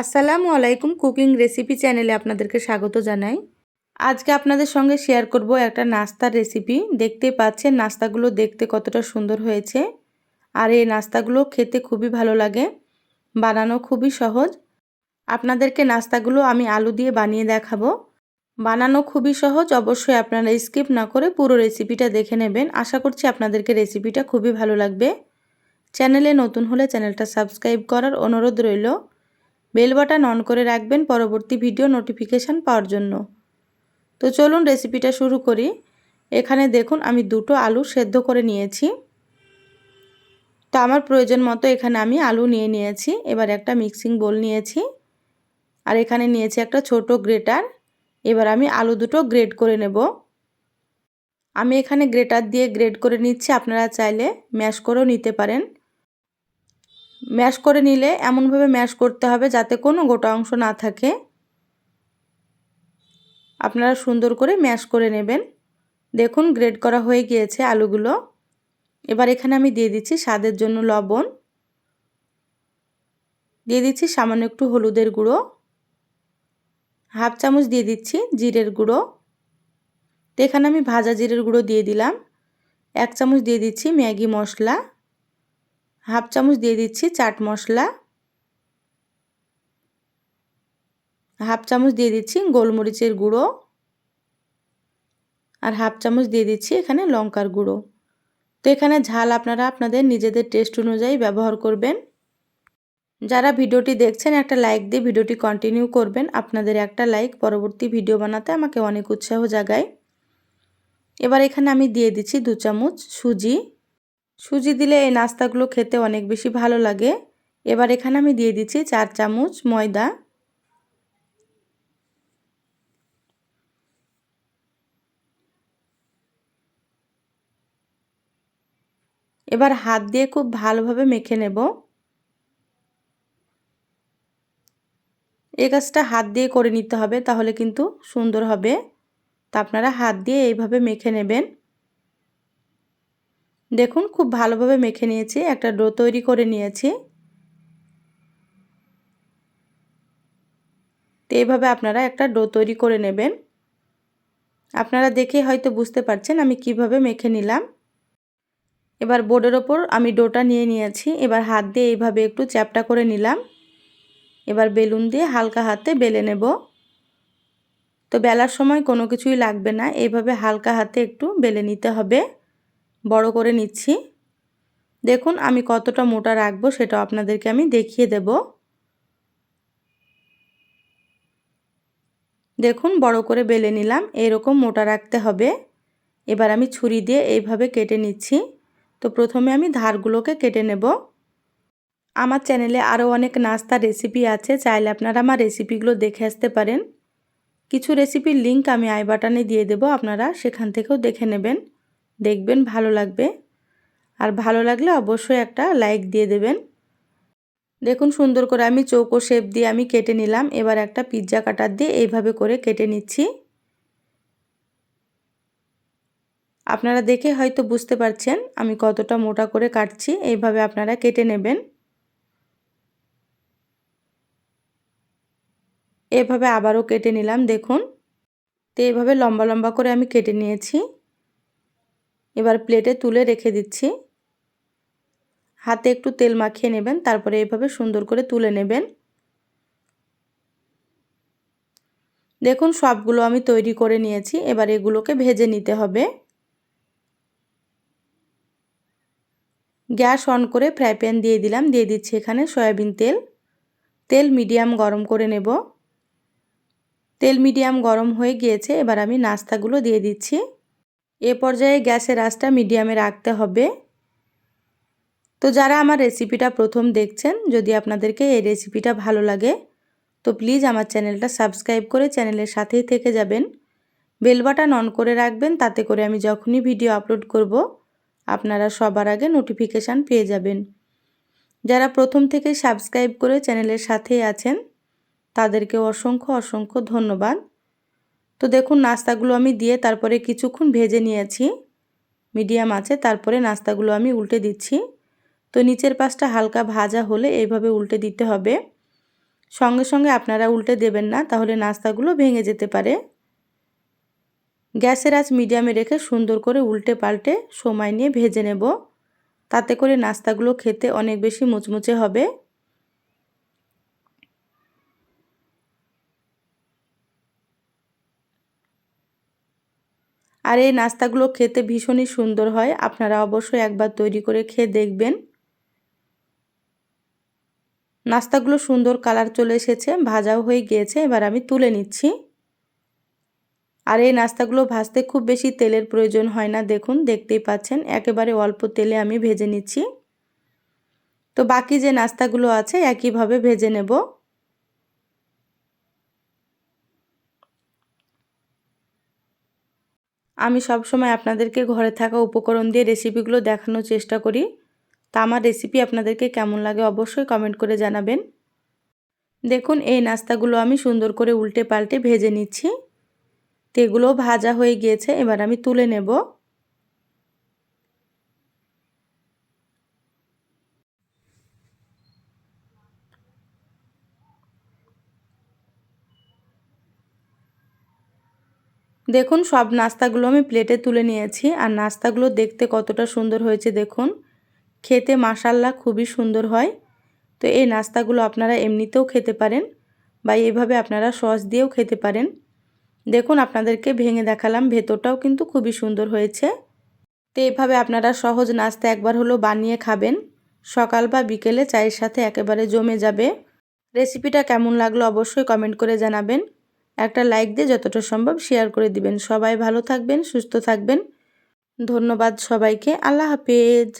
আসসালামু আলাইকুম cooking recipe চ্যানেলে আপনাদেরকে স্বাগত জানাই। আজকে আপনাদের সঙ্গে শেয়ার করব একটা নাস্তার রেসিপি। দেখতেই পাচ্ছেন নাস্তাগুলো দেখতে কতটা সুন্দর হয়েছে। আর এই নাস্তাগুলো খেতে খুবই ভালো লাগে। বানানো খুবই সহজ। আপনাদেরকে নাস্তাগুলো আমি আলু দিয়ে বানিয়ে দেখাবো। বানানো খুবই সহজ, অবশ্যই আপনারা স্কিপ না করে পুরো রেসিপিটা দেখে নেবেন। আশা করছি আপনাদেরকে রেসিপিটা খুবই ভালো লাগবে। চ্যানেলে নতুন হলে চ্যানেলটা সাবস্ক্রাইব করার অনুরোধ রইল। বেল বাটন অন করে রাখবেন পরবর্তী ভিডিও নোটিফিকেশান পাওয়ার জন্য। তো চলুন রেসিপিটা শুরু করি। এখানে দেখুন, আমি দুটো আলু সেদ্ধ করে নিয়েছি। তো আমার প্রয়োজন মতো এখানে আমি আলু নিয়ে নিয়েছি। এবার একটা মিক্সিং বোল নিয়েছি। আর এখানে নিয়েছি একটা ছোট গ্রেটার। এবার আমি আলু দুটো গ্রেড করে নেব। আমি এখানে গ্রেটার দিয়ে গ্রেড করে নিচ্ছি। আপনারা চাইলে ম্যাশ করেও নিতে পারেন। ম্যাশ করে নিলে এমনভাবে ম্যাশ করতে হবে যাতে কোনো গোটা অংশ না থাকে। আপনারা সুন্দর করে ম্যাশ করে নেবেন। দেখুন গ্রেড করা হয়ে গিয়েছে আলুগুলো। এবার এখানে আমি দিয়ে দিচ্ছি স্বাদের জন্য লবণ। দিয়ে দিচ্ছি সামান্য একটু হলুদের গুঁড়ো। হাফ চামচ দিয়ে দিচ্ছি জিরের গুঁড়ো। তো এখানে আমি ভাজা জিরের গুঁড়ো দিয়ে দিলাম। এক চামচ দিয়ে দিচ্ছি ম্যাগি মশলা। হাফ চামচ দিয়ে দিচ্ছি চাট মশলা। হাফ চামচ দিয়ে দিচ্ছি গোলমরিচের গুঁড়ো। আর হাফ চামচ দিয়ে দিচ্ছি এখানে লঙ্কার গুঁড়ো। তো এখানে ঝাল আপনারা আপনাদের নিজেদের টেস্ট অনুযায়ী ব্যবহার করবেন। যারা ভিডিওটি দেখছেন, একটা লাইক দিয়ে ভিডিওটি কন্টিনিউ করবেন। আপনাদের একটা লাইক পরবর্তী ভিডিও বানাতে আমাকে অনেক উৎসাহ জাগায়। এবার এখানে আমি দিয়ে দিচ্ছি দু চামচ সুজি। সুজি দিলে এই নাস্তাগুলো খেতে অনেক বেশি ভালো লাগে। এবার এখানে আমি দিয়ে দিচ্ছি চার চামচ ময়দা। এবার হাত দিয়ে খুব ভালোভাবে মেখে নেব। এই কাজটা হাত দিয়ে করে নিতে হবে, তাহলে কিন্তু সুন্দর হবে। তা আপনারা হাত দিয়ে এইভাবে মেখে নেবেন। দেখুন, খুব ভালোভাবে মেখে নিয়েছি। একটা ডো তৈরি করে নিয়েছি। তো এইভাবে আপনারা একটা ডো তৈরি করে নেবেন। আপনারা দেখে হয়তো বুঝতে পারছেন আমি কীভাবে মেখে নিলাম। এবার বোর্ডের ওপর আমি ডোটা নিয়ে নিয়েছি। এবার হাত দিয়ে এইভাবে একটু চ্যাপটা করে নিলাম। এবার বেলুন দিয়ে হালকা হাতে বেলে নেব। তো বেলার সময় কোনো কিছুই লাগবে না। এইভাবে হালকা হাতে একটু বেলে নিতে হবে। বড় করে নিচ্ছি। দেখুন, আমি কতটা মোটা রাখব সেটা আপনাদেরকে আমি দেখিয়ে দেব। দেখুন, বড় করে বেলে নিলাম, এরকম মোটা রাখতে হবে। এবার আমি ছুরি দিয়ে এইভাবে কেটে নিচ্ছি। তো প্রথমে আমি ধারগুলোকে কেটে নেব। আমার চ্যানেলে আরও অনেক নাস্তার রেসিপি আছে, চাইলে আপনারা আমার রেসিপিগুলো দেখে আসতে পারেন। কিছু রেসিপির লিঙ্ক আমি আই বাটনে দিয়ে দেব, আপনারা সেখান থেকেও দেখে নেবেন। দেখবেন ভালো লাগবে। আর ভালো লাগলে অবশ্যই একটা লাইক দিয়ে দেবেন। দেখুন সুন্দর করে আমি চৌকো শেপ দিয়ে আমি কেটে নিলাম। এবার একটা পিৎজা কাটার দিয়ে এইভাবে করে কেটে নিচ্ছি। আপনারা দেখে হয়তো বুঝতে পারছেন আমি কতটা মোটা করে কাটছি। এইভাবে আপনারা কেটে নেবেন। এভাবে আবারও কেটে নিলাম, দেখুন। তো এইভাবে লম্বা লম্বা করে আমি কেটে নিয়েছি। এবার প্লেটে তুলে রেখে দিচ্ছি। হাতে একটু তেল মাখিয়ে নেবেন, তারপরে এইভাবে সুন্দর করে তুলে নেবেন। দেখুন, সবগুলো আমি তৈরি করে নিয়েছি, এবার এগুলোকে ভেজে নিতে হবে। গ্যাস অন করে ফ্রাই প্যান দিয়ে দিলাম, দিয়ে দিচ্ছি এখানে সয়াবিন তেল। তেল মিডিয়াম গরম করে নেব। তেল মিডিয়াম গরম হয়ে গিয়েছে, এবার আমি নাস্তাগুলো দিয়ে দিচ্ছি। এ পর্যায়ে গ্যাসের আঁচটা মিডিয়ামে রাখতে হবে। তো যারা আমার রেসিপিটা প্রথম দেখছেন, যদি আপনাদেরকে এই রেসিপিটা ভালো লাগে, তো প্লিজ আমার চ্যানেলটা সাবস্ক্রাইব করে চ্যানেলের সাথেই থেকে যাবেন। বেল বাটন অন করে রাখবেন, তাতে করে আমি যখনই ভিডিও আপলোড করব, আপনারা সবার আগে নোটিফিকেশান পেয়ে যাবেন। যারা প্রথম থেকে সাবস্ক্রাইব করে চ্যানেলের সাথেই আছেন, তাদেরকে অসংখ্য অসংখ্য ধন্যবাদ। তো দেখুন, নাস্তাগুলো আমি দিয়ে তারপরে কিছুক্ষণ ভেজে নিয়েছি। মিডিয়াম আছে, তারপরে নাস্তাগুলো আমি উল্টে দিচ্ছি। তো নিচের পাশটা হালকা ভাজা হলে এইভাবে উল্টে দিতে হবে। সঙ্গে সঙ্গে আপনারা উল্টে দেবেন না, তাহলে নাস্তাগুলো ভেঙে যেতে পারে। গ্যাসের আঁচ মিডিয়ামে রেখে সুন্দর করে উল্টে পাল্টে সময় নিয়ে ভেজে নেব। তাতে করে নাস্তাগুলো খেতে অনেক বেশি মুচমুচে হবে। আর এই নাস্তাগুলো খেতে ভীষণই সুন্দর হয়। আপনারা অবশ্যই একবার তৈরি করে খেয়ে দেখবেন। নাস্তাগুলো সুন্দর কালার চলে এসেছে, ভাজাও হয়ে গিয়েছে, এবার আমি তুলে নিচ্ছি। আর এই নাস্তাগুলো ভাজতে খুব বেশি তেলের প্রয়োজন হয় না, দেখুন, দেখতেই পাচ্ছেন, একেবারে অল্প তেলে আমি ভেজে নিচ্ছি। তো বাকি যে নাস্তাগুলো আছে, একইভাবে ভেজে নেব। আমি সব সময় আপনাদেরকে ঘরে থাকা উপকরণ দিয়ে রেসিপিগুলো দেখানোর চেষ্টা করি। তা আমার রেসিপি আপনাদেরকে কেমন লাগে অবশ্যই কমেন্ট করে জানাবেন। দেখুন, এই নাস্তাগুলো আমি সুন্দর করে উল্টে পাল্টে ভেজে নিচ্ছি। তো এগুলো ভাজা হয়ে গিয়েছে, এবার আমি তুলে নেব। দেখুন, সব নাস্তাগুলো আমি প্লেটে তুলে নিয়েছি আর নাস্তাগুলো দেখতে কতটা সুন্দর হয়েছে দেখুন। খেতে মাসাল্লা খুবই সুন্দর হয়। তো এই নাস্তাগুলো আপনারা এমনিতেও খেতে পারেন বা এইভাবে আপনারা সস দিয়েও খেতে পারেন। দেখুন, আপনাদেরকে ভেঙে দেখালাম, ভেতরটাও কিন্তু খুবই সুন্দর হয়েছে। তো এইভাবে আপনারা সহজ নাস্তা একবার হলো বানিয়ে খাবেন। সকাল বা বিকেলে চায়ের সাথে একেবারে জমে যাবে। রেসিপিটা কেমন লাগল অবশ্যই কমেন্ট করে জানাবেন। একটা লাইক দিয়ে যতটা সম্ভব শেয়ার করে দিবেন। সবাই ভালো থাকবেন, সুস্থ থাকবেন। ধন্যবাদ সবাইকে। আল্লাহ হাফেজ।